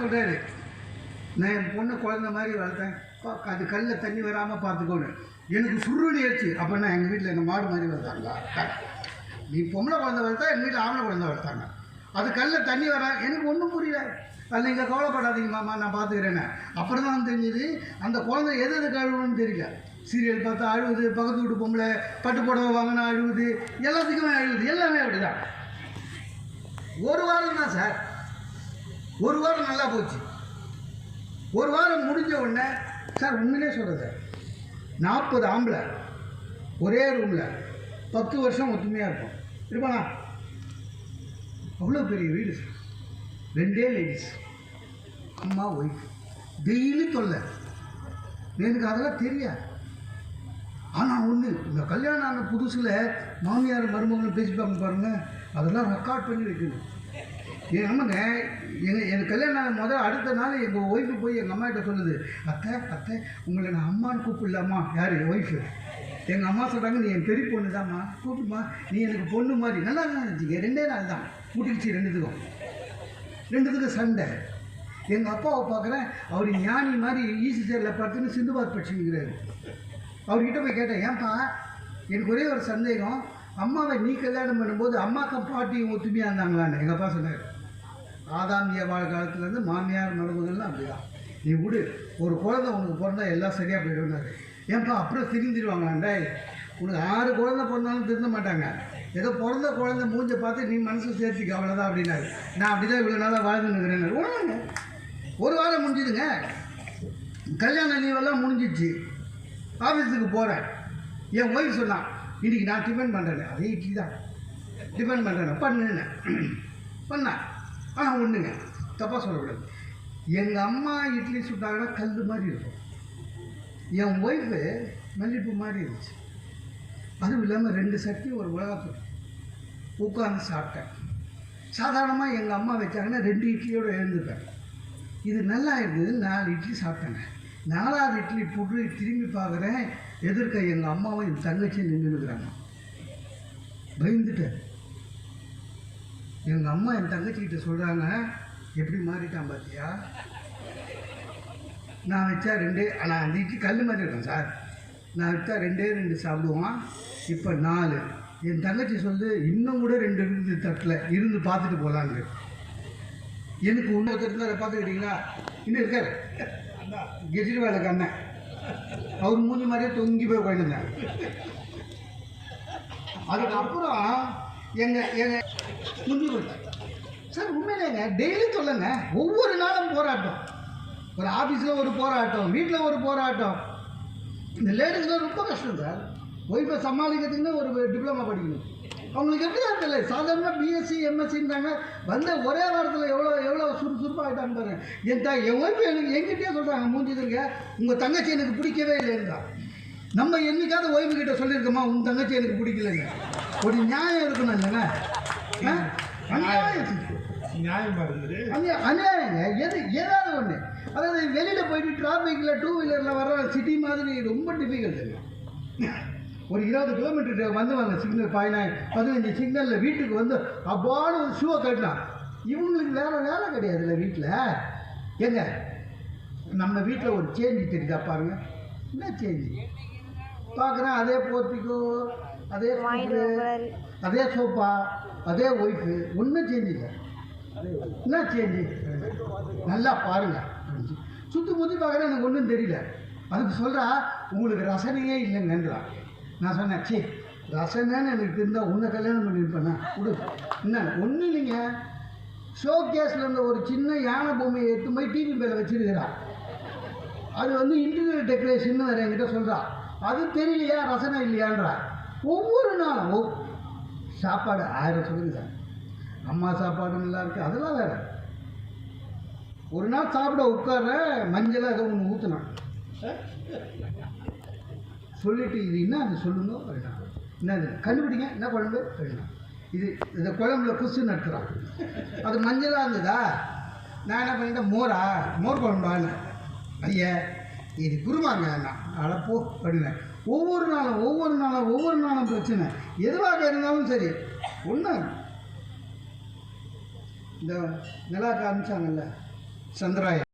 சொல்கிறாரு நான் என் பொண்ணை குழந்த மாதிரி வளர்த்தேன். அது கல்லில் தண்ணி வராமல் பார்த்துக்கோன்னு. எனக்கு சுருளி ஆச்சு அப்படின்னா எங்கள் வீட்டில் எங்கள் மாடு மாதிரி வளர்த்தாங்களா நீ பொம்பளை குழந்தை வளர்த்தா எங்கள் வீட்டில் ஆம்பளை குழந்தை வளர்த்தாங்க. அது கல்லில் தண்ணி வரா எனக்கு ஒன்றும் புரியல. அதில் நீங்கள் கவலைப்படாதீங்க மாமா நான் பார்த்துக்கிறேன்னு. அப்புறம் தான் தெரிஞ்சுது அந்த குழந்தை எது எது கழுவுன்னு தெரியல. சீரியல் பார்த்தா அழுவுது பக்கத்து வீட்டு பொம்பளை பட்டு புடவை வாங்கினா அழுவுது எல்லாத்துக்குமே அழுவுது. எல்லாமே அப்படிதான். ஒரு வாரம் தான் சார். ஒரு வாரம் நல்லா போச்சு. ஒரு வாரம் முடிஞ்ச உடனே சார் உண்மையிலே சொல்கிறது நாற்பது ஆம்பளை ஒரே ரூமில் பத்து வருஷம் ஒத்துமையாக இருக்கும். இருப்பானா அவ்வளோ பெரிய வீடு சார். ரெண்டே லேடிஸ் அம்மா ஒய்ஃப் டெய்லி தொல்லை. எனக்கு அதெல்லாம் தெரியாது. ஆனால் ஒன்று இந்த கல்யாணம் ஆன புதுசில் மாமியார் மருமகளும் பேசிப்பாங்க பாருங்க அதெல்லாம் ரெக்கார்ட் பண்ணி வைக்கணும். என் ஆமாங்க. எங்கள் எனக்கு கல்யாணம் ஆன முதல் அடுத்த நாள் எங்கள் ஒய்ஃபு போய் எங்கள் அம்மா கிட்ட சொல்லுது அத்தை அத்தை உங்களை நான் அம்மான்னு கூப்பிடலாமா? யார்? ஒய்ஃபு எங்கள் அம்மா சொல்கிறாங்க நீ என் பெரிய பொண்ணு தான்மா கூப்பிடுமா. நீ எனக்கு பொண்ணு மாதிரி. நல்லா தான் இருந்துச்சு. ரெண்டே நாள் தான். கூட்டிக்கிச்சு ரெண்டுத்துக்கும். ரெண்டுத்துக்கும் சண்டை. எங்கள் அப்பாவை பார்க்குறேன் அவர் ஞானி மாதிரி ஈசி சேரில் பார்த்துன்னு சிந்துபாத் படிச்சுங்கிறாரு அவர்கிட்ட போய் கேட்டேன் ஏன்பா எனக்கு ஒரே ஒரு சந்தேகம். அம்மாவை நீ கல்யாணம் பண்ணும்போது அம்மாக்கும் பாட்டியும் ஒத்துமையாக இருந்தாங்களான்னு? எங்கள் அப்பா சொன்னார். ஆதாமிய காலத்துலேருந்து மாமியார் மருமகள்லாம் அப்படிதான். நீ விடு ஒரு குழந்தை உனக்கு பிறந்தா எல்லாம் சரியாக போயிடுனாரு ஏன்ப்பா அப்புறம் திருந்திடுவாங்களாண்டா உனக்கு ஆறு குழந்தை பிறந்தாலும் திருந்த மாட்டாங்க. ஏதோ பிறந்த குழந்தை மூஞ்ச பார்த்து நீ மனசு சேர்த்துக்க அவ்வளோதான் அப்படின்னாரு. நான் அப்படி தான் இவ்வளோ நாளாக வாழ்ந்துன்னுக்கிறேன் ஒன்றுங்க ஒரு வாரம் முடிஞ்சுதுங்க. கல்யாண லீவெல்லாம் முடிஞ்சிச்சு. ஆஃபீஸுக்கு போகிறேன் என் ஒய்ஃப் சொன்னான் இன்றைக்கி நான் டிஃபன் பண்ணுறேன் அதே இட்லி தான். டிஃபன் பண்ணுறேன் பண்ணுனேன். பண்ணேன். ஆனால் ஒன்றுங்க தப்பாக சொல்லக்கூடாது. எங்கள் அம்மா இட்லி சுட்டாங்கன்னா கல் மாதிரி இருக்கும். என் ஒய்ஃபு மல்லிப்பூ மாதிரி இருந்துச்சு. அதுவும் இல்லாமல் ரெண்டு சட்டி ஒரு மிளகாத்தூள் உட்காந்து சாப்பிட்டேன். சாதாரணமாக எங்கள் அம்மா வச்சாங்கன்னா ரெண்டு இட்லியோடு எழுந்துப்பேன் இது நல்லா இருந்தது நாலு இட்லி சாப்பிட்டேங்க. நாலாவது இட்லி புட்டு திரும்பி பார்க்குறேன். எதிர்க்க எங்கள் அம்மாவும் என் தங்கச்சியும் நின்றுக்கிறாங்க பயந்துட்டேன். எங்கள் அம்மா என் தங்கச்சிக்கிட்ட சொல்கிறாங்க எப்படி மாறிட்டான் பார்த்தியா நான் வச்சா ரெண்டே ஆனால் அந்த இட்லி கல் மாதிரி இருக்கும் சார். நான் வச்சா ரெண்டே ரெண்டு சாப்பிடுவான் இப்போ நாலு. என் தங்கச்சி சொல்லு இன்னும் கூட ரெண்டு இருந்து தட்டில் இருந்து பார்த்துட்டு போகலான்னு எனக்கு இன்னொருத்தர் அதை பார்த்துக்கிட்டீங்களா? இன்னும் இருக்கார். கெஜிரி கண்ணன் அண்ணன். அவர் மூஞ்சி மாதிரியே தொங்கி போய் உட்காந்துருந்தேன் அதுக்கப்புறம் எங்கள் எங்கள் முந்தி சார் உண்மையிலேங்க டெய்லி சொல்லுங்க. ஒவ்வொரு நாளும் போராட்டம். ஒரு ஆஃபீஸில் ஒரு போராட்டம் வீட்டில் ஒரு போராட்டம். இந்த லேடிஸ்லாம் ரொம்ப கஷ்டம் சார். ஒய்ஃபை சமாளிக்கிறதுக்குன்னு ஒரு டிப்ளமா படிக்கணும். அவங்களுக்கு எப்படி தான் தெரியல? சாதாரண பிஎஸ்சி எம்எஸ்சின்றாங்க வந்த ஒரே வாரத்தில் எவ்வளோ எவ்வளோ சுறுசுறுப்பாக ஆகிட்டாங்க பாருங்க. என் த என் ஒய்ஃபு எனக்கு எங்கிட்டே சொல்கிறாங்க மூஞ்சிதுங்க உங்கள் தங்கச்சி எனக்கு பிடிக்கவே இல்லைங்களா நம்ம என்னைக்காவது ஒய்ஃபு கிட்ட சொல்லியிருக்கோமா உன் தங்கச்சி எனக்கு பிடிக்கலங்க. ஒரு நியாயம் இருக்கணும் இல்லைங்க. ஆ? அநியாயங்க. எது ஏதாவது ஒன்று அதாவது வெளியில் போயிட்டு டிராஃபிக்கில் டூ வீலரில் வர சிட்டி மாதிரி ரொம்ப டிஃபிகல்ட் ஒரு இருபது கிலோமீட்டர் வந்து வாங்க சிக்னல் பதினாறு பதினஞ்சு சிக்னலில் வீட்டுக்கு வந்து அப்பாடு ஒரு ஷூவை கட்டலாம் இவங்களுக்கு வேற வேலை கிடையாதுல்ல வீட்டில் ஏங்க நம்ம வீட்டில் ஒரு சேஞ்சு தெரியுதா பாருங்க. என்ன சேஞ்சு பார்க்குறேன் அதே போர்த்திக்கோ. அதே அதே சோஃபா அதே ஒய்ஃபு ஒன்றும் சேஞ்ச் இல்லை. என்ன சேஞ்சு நல்லா பாருங்க. சுற்றி முற்றி பார்க்குறேன் எனக்கு ஒன்றும் தெரியல. அதுக்கு சொல்கிறா உங்களுக்கு ரசனையே இல்லைங்கன்றா. நான் சொன்னேன் சே ரசனைன்னு எனக்கு தெரிந்தால் உன்னை கல்யாணம் பண்ணியிருப்பேண்ணா கொடு. என்ன ஒன்றும் இல்லைங்க. ஷோ கேஸில் இருந்த ஒரு சின்ன யானை பொம்மையை எடுத்து போய் டிவி மேலே வச்சிருக்கிறா. அது வந்து இன்டீரியர் டெக்கரேஷன் வேறு என்கிட்ட சொல்கிறா அது தெரியலையா? ரசனை இல்லையான்றா? ஒவ்வொரு நாளும் சாப்பாடு ஆயிரம் சொல்லுங்க அம்மா சாப்பாடு நல்லா இருக்குது அதெல்லாம் வேற. ஒரு நாள் சாப்பிட உட்கார மஞ்சளாக ஏதோ ஒன்று ஊற்றினான் சொல்லிட்டு இது என்ன அது சொல்லுங்க அப்படின்னா என்னது? கண்டுபிடிங்க என்ன குழம்பு அப்படின்னா இது இந்த குழம்புல குசு நட்டுறான். அது மஞ்சளாக இருந்ததா? நான் என்ன பண்ணிட்டேன் மோரா மோர் குழம்பான்னு ஐயா இது குருமாங்க நான் அழப்போ அப்படின்னேன். ஒவ்வொரு நாளும் ஒவ்வொரு நாளும் ஒவ்வொரு நாளும் பிரச்சனை. எதுவாக இருந்தாலும் சரி. ஒன்று இந்த நிலாக்கு அனுப்பிச்சாங்கல்ல சந்திராயன்.